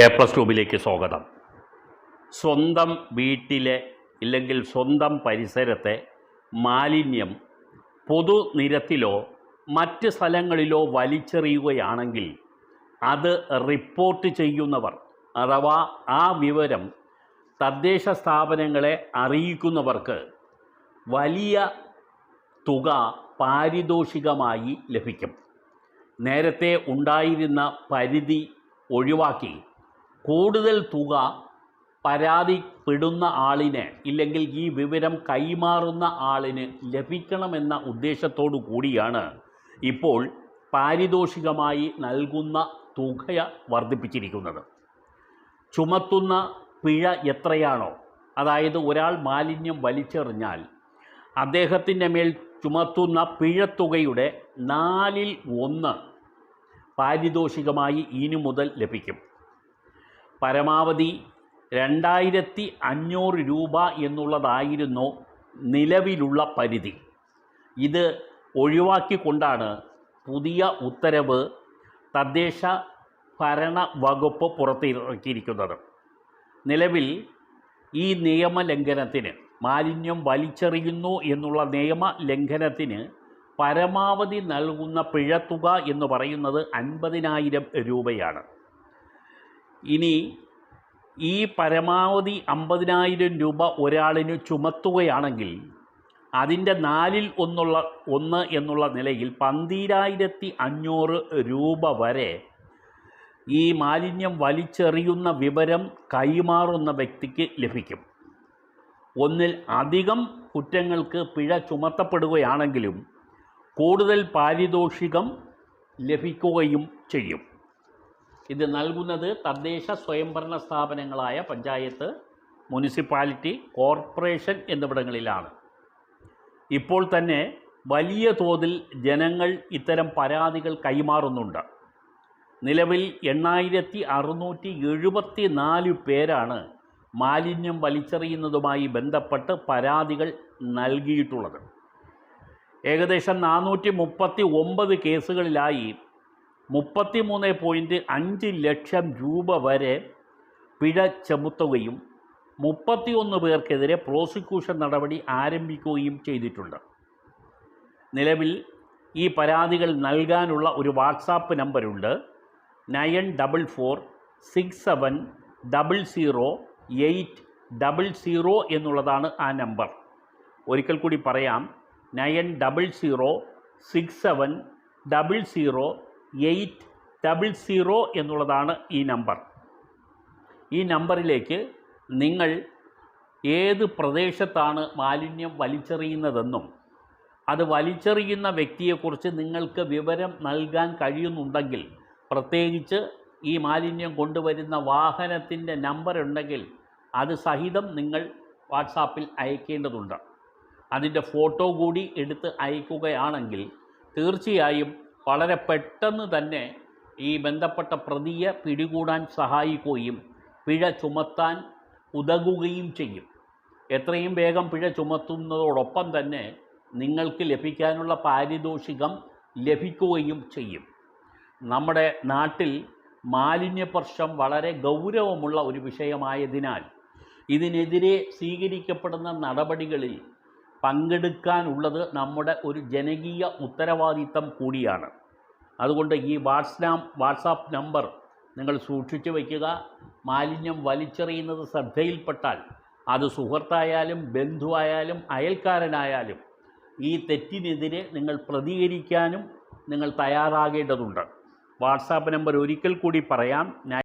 A plus ട്യൂബിലേക്ക് സ്വാഗതം. സ്വന്തം വീട്ടിലെ ഇല്ലെങ്കിൽ സ്വന്തം പരിസരത്തെ മാലിന്യം പൊതുനിരത്തിലോ മറ്റ് സ്ഥലങ്ങളിലോ വലിച്ചെറിയുകയാണെങ്കിൽ അത് റിപ്പോർട്ട് ചെയ്യുന്നവർ അഥവാ ആ വിവരം തദ്ദേശ സ്ഥാപനങ്ങളെ അറിയിക്കുന്നവർക്ക് വലിയ തുക പാരിതോഷികമായി ലഭിക്കും. നേരത്തെ ഉണ്ടായിരുന്ന പരിധി ഒഴിവാക്കി കൂടുതൽ തുക പരാതിപ്പെടുന്ന ആളിന് ഇല്ലെങ്കിൽ ഈ വിവരം കൈമാറുന്ന ആളിന് ലഭിക്കണമെന്ന ഉദ്ദേശത്തോടു കൂടിയാണ് ഇപ്പോൾ പാരിതോഷികമായി നൽകുന്ന തുക വർദ്ധിപ്പിച്ചിരിക്കുന്നത്. ചുമത്തുന്ന പിഴ എത്രയാണോ? അതായത് ഒരാൾ മാലിന്യം വലിച്ചെറിഞ്ഞാൽ അദ്ദേഹത്തിന്റെ മേൽ ചുമത്തുന്ന പിഴത്തുകയുടെ നാലിൽ ഒന്ന് പാരിതോഷികമായി ഇനി മുതൽ ലഭിക്കും. പരമാവധി രണ്ടായിരത്തി അഞ്ഞൂറ് രൂപ എന്നുള്ളതായിരുന്നു നിലവിലുള്ള പരിധി. ഇത് ഒഴിവാക്കിക്കൊണ്ടാണ് പുതിയ ഉത്തരവ് തദ്ദേശ ഭരണ വകുപ്പ് പുറത്തിറക്കിയിരിക്കുന്നത്. നിലവിൽ ഈ നിയമലംഘനത്തിന് മാലിന്യം വലിച്ചെറിയുന്നു എന്നുള്ള നിയമ ലംഘനത്തിന് പരമാവധി നൽകുന്ന പിഴത്തുക എന്ന് പറയുന്നത് അൻപതിനായിരം രൂപയാണ്. ഇനി ഈ പരമാവധി അമ്പതിനായിരം രൂപ ഒരാളിന് ചുമത്തുകയാണെങ്കിൽ അതിന്റെ നാലിൽ ഒന്നുള്ള ഒന്ന് എന്നുള്ള നിലയിൽ പന്തീരായിരത്തി അഞ്ഞൂറ് രൂപ വരെ ഈ മാലിന്യം വലിച്ചെറിയുന്ന വിവരം കൈമാറുന്ന വ്യക്തിക്ക് ലഭിക്കും. ഒന്നിൽ അധികം കുറ്റങ്ങൾക്ക് പിഴ ചുമത്തപ്പെടുകയാണെങ്കിലും കൂടുതൽ പാരിതോഷികം ലഭിക്കുകയും ചെയ്യും. ഇത് നൽകുന്നത് തദ്ദേശ സ്വയംഭരണ സ്ഥാപനങ്ങളായ പഞ്ചായത്ത് മുനിസിപ്പാലിറ്റി കോർപ്പറേഷൻ എന്നിവിടങ്ങളിലാണ്. ഇപ്പോൾ തന്നെ വലിയ തോതിൽ ജനങ്ങൾ ഇത്തരം പരാതികൾ കൈമാറുന്നുണ്ട്. നിലവിൽ എണ്ണായിരത്തി അറുന്നൂറ്റി എഴുപത്തി നാല് പേരാണ് മാലിന്യം വലിച്ചെറിയുന്നതുമായി ബന്ധപ്പെട്ട് പരാതികൾ നൽകിയിട്ടുള്ളത്. ഏകദേശം നാനൂറ്റി മുപ്പത്തി ഒമ്പത് കേസുകളിലായി മുപ്പത്തി മൂന്ന് പോയിന്റ് അഞ്ച് ലക്ഷം രൂപ വരെ പിഴ ചുമത്തുകയും മുപ്പത്തിയൊന്ന് പേർക്കെതിരെ പ്രോസിക്യൂഷൻ നടപടി ആരംഭിക്കുകയും ചെയ്തിട്ടുണ്ട്. നിലവിൽ ഈ പരാതികൾ നൽകാനുള്ള ഒരു WhatsApp നമ്പറുണ്ട് nine double four six seven double zero eight double zero എന്നുള്ളതാണ് ആ നമ്പർ. ഒരിക്കൽ കൂടി പറയാം. Nine double zero six seven double zero eight double zero എന്നുള്ളതാണ് ഈ നമ്പർ. ഈ നമ്പറിലേക്ക് നിങ്ങൾ ഏത് പ്രദേശത്താണ് മാലിന്യം വലിച്ചെറിയുന്നതെന്നും അത് വലിച്ചെറിയുന്ന വ്യക്തിയെക്കുറിച്ച് നിങ്ങൾക്ക് വിവരം നൽകാൻ കഴിയുന്നുണ്ടെങ്കിൽ പ്രത്യേകിച്ച് ഈ മാലിന്യം കൊണ്ടുവരുന്ന വാഹനത്തിന്റെ നമ്പർ ഉണ്ടെങ്കിൽ അത് സഹിതം നിങ്ങൾ വാട്സാപ്പിൽ അയക്കേണ്ടതുണ്ട്. അതിന്റെ ഫോട്ടോ കൂടി എടുത്ത് അയക്കുകയാണെങ്കിൽ തീർച്ചയായും വളരെ പെട്ടെന്ന് തന്നെ ഈ ബന്ധപ്പെട്ട പ്രതിയെ പിടികൂടാൻ സഹായിക്കുകയും പിഴ ചുമത്താൻ ഉതകുകയും ചെയ്യും. എത്രയും വേഗം പിഴ ചുമത്തുന്നതോടൊപ്പം തന്നെ നിങ്ങൾക്ക് ലഭിക്കാനുള്ള പാരിതോഷികം ലഭിക്കുകയും ചെയ്യും. നമ്മുടെ നാട്ടിൽ മാലിന്യ പ്രശ്നം വളരെ ഗൗരവമുള്ള ഒരു വിഷയമായതിനാൽ ഇതിനെതിരെ സ്വീകരിക്കപ്പെടുന്ന നടപടികളിൽ പങ്കെടുക്കാനുള്ളത് നമ്മുടെ ഒരു ജനകീയ ഉത്തരവാദിത്തം കൂടിയാണ്. അതുകൊണ്ട് ഈ വാട്സ്നാം വാട്സാപ്പ് നമ്പർ നിങ്ങൾ സൂക്ഷിച്ചു വയ്ക്കുക. മാലിന്യം വലിച്ചെറിയുന്നത് ശ്രദ്ധയിൽപ്പെട്ടാൽ അത് സുഹൃത്തായാലും ബന്ധുവായാലും അയൽക്കാരനായാലും ഈ തെറ്റിനെതിരെ നിങ്ങൾ പ്രതികരിക്കാനും നിങ്ങൾ തയ്യാറാകേണ്ടതുണ്ട്. വാട്സാപ്പ് നമ്പർ ഒരിക്കൽ കൂടി പറയാം.